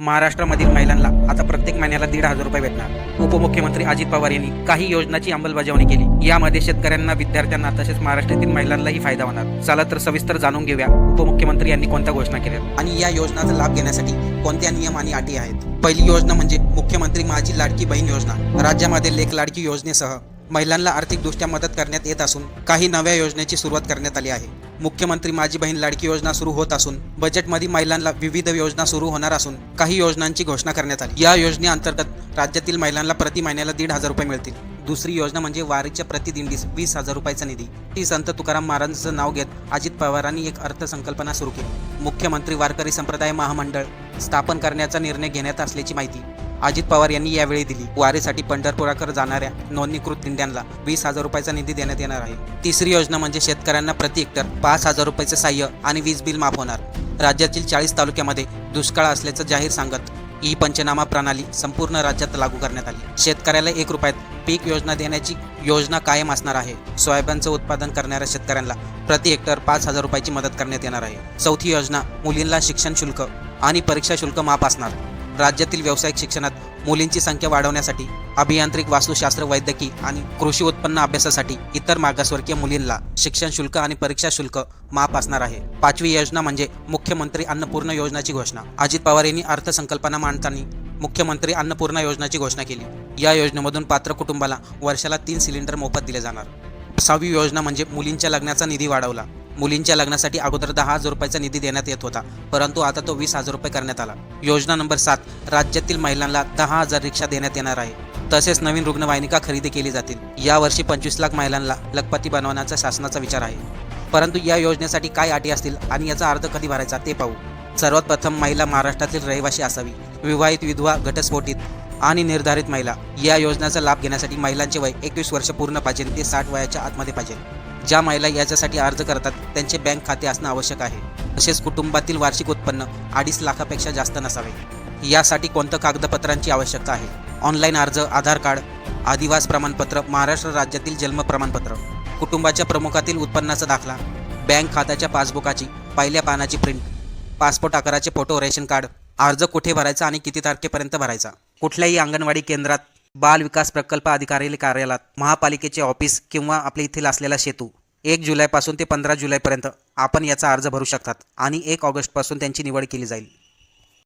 महाराष्ट्रामधील महिलांना आता प्रत्येक महिन्याला दीड हजार रुपये भेटणार. उपमुख्यमंत्री अजित पवार यांनी काही योजनाची अंमलबजावणी केली. यामध्ये शेतकऱ्यांना विद्यार्थ्यांना तसेच महाराष्ट्रातील महिलांनाही फायदा होणार. चला तर सविस्तर जाणून घेऊया उपमुख्यमंत्री यांनी कोणत्या घोषणा केल्या? आणि या योजनाचा लाभ घेण्यासाठी कोणत्या नियम आणि अटी आहेत? पहिली योजना म्हणजे मुख्यमंत्री माझी लाडकी बहीण योजना. राज्यामध्ये लेख लाडकी योजनेसह महिलांना आर्थिकदृष्ट्या मदत करण्यात येत असून काही नव्या योजनेची सुरुवात करण्यात आली आहे. मुख्यमंत्री माझी बहीण लाडकी योजना सुरू होत असून बजेटमध्ये महिलांना विविध योजना सुरू होणार असून काही योजनांची घोषणा करण्यात आली. या योजनेअंतर्गत राज्यातील महिलांना प्रति महिन्याला दीड हजार रुपये मिळतील. दुसरी योजना म्हणजे वारीच्या प्रतिदिंडीस वीस हजार रुपयाचा निधी. ही संत तुकाराम महाराजांचं नाव घेत अजित पवारांनी एक अर्थसंकल्पना सुरू केली. मुख्यमंत्री वारकरी संप्रदाय महामंडळ स्थापन करण्याचा निर्णय घेण्यात असल्याची माहिती अजित पवार यांनी यावेळी दिली. वारीसाठी पंढरपुराकडे जाणाऱ्या नोंदणीकृत दिंड्यांना वीस हजार रुपयाचा निधी देण्यात येणार आहे. तिसरी योजना म्हणजे शेतकऱ्यांना प्रति हेक्टर पाच हजार रुपयाचे सहाय्य आणि वीज बिल माफ होणार. राज्यातील चाळीस तालुक्यामध्ये दुष्काळ असल्याचं जाहीर सांगत ई पंचनामा प्रणाली संपूर्ण राज्यात लागू करण्यात आली. शेतकऱ्याला एक रुपयात पीक योजना देण्याची योजना कायम असणार आहे. सोयाबीनचं उत्पादन करणाऱ्या शेतकऱ्यांना प्रति हेक्टर पाच हजार रुपयाची मदत करण्यात येणार आहे. चौथी योजना मुलींना शिक्षण शुल्क आणि परीक्षा शुल्क माफ असणार. राज्यातील व्यावसायिक शिक्षणात मुलींची संख्या वाढवण्यासाठी अभियांत्रिक वास्तुशास्त्र वैद्यकीय आणि कृषी उत्पन्न अभ्यासासाठी इतर मागासवर्गीय मुलींना शिक्षण शुल्क आणि परीक्षा शुल्क माफ असणार आहे. पाचवी योजना म्हणजे मुख्यमंत्री अन्नपूर्ण योजनाची घोषणा. अजित पवार यांनी अर्थसंकल्पना मांडताना मुख्यमंत्री अन्नपूर्णा योजनाची घोषणा केली. या योजनेमधून पात्र कुटुंबाला वर्षाला तीन सिलेंडर मोफत दिले जाणार. सहावी योजना म्हणजे मुलींच्या लग्नाचा निधी वाढवला. मुलींच्या लग्नासाठी अगोदर दहा हजार रुपयाचा निधी देण्यात येत होता परंतु आता तो वीस हजार रुपये करण्यात आला. योजना नंबर सात राज्यातील महिलांना दहा हजार रिक्षा देण्यात येणार आहे. तसेच नवीन रुग्णवाहिनिका खरेदी केली जातील. यावर्षी पंचवीस लाख महिलांना लखपती बनवण्याचा शासनाचा विचार आहे. परंतु या योजनेसाठी काय अटी असतील आणि याचा अर्ज कधी भरायचा ते पाहू. सर्वात प्रथम महिला महाराष्ट्रातील रहिवासी असावी. विवाहित विधवा घटस्फोटित आणि निर्धारित महिला या योजनेचा लाभ घेण्यासाठी महिलांचे वय एकवीस वर्ष पूर्ण पाहिजे ते साठ वयाच्या आतमध्ये पाहिजे. ज्या महिला याच्यासाठी अर्ज करतात त्यांचे बँक खाते असणं आवश्यक आहे. तसेच कुटुंबातील वार्षिक उत्पन्न अडीच लाखापेक्षा जास्त नसावे. यासाठी कोणत्या कागदपत्रांची आवश्यकता आहे? ऑनलाईन अर्ज आधार कार्ड आदिवास प्रमाणपत्र महाराष्ट्र राज्यातील जन्म प्रमाणपत्र कुटुंबाच्या प्रमुखातील उत्पन्नाचा दाखला बँक खात्याच्या पासबुकाची पहिल्या पानाची प्रिंट पासपोर्ट आकाराचे फोटो रेशन कार्ड अर्ज कुठे भरायचा आणि किती तारखेपर्यंत भरायचा? कुठल्याही अंगणवाडी केंद्रात बाल विकास प्रकल्प अधिकारी कार्यालयात महापालिकेचे ऑफिस किंवा आपल्या येथील असलेला सेतू एक जुलैपासून ते पंधरा जुलैपर्यंत आपण याचा अर्ज भरू शकतात आणि एक ऑगस्टपासून त्यांची निवड केली जाईल.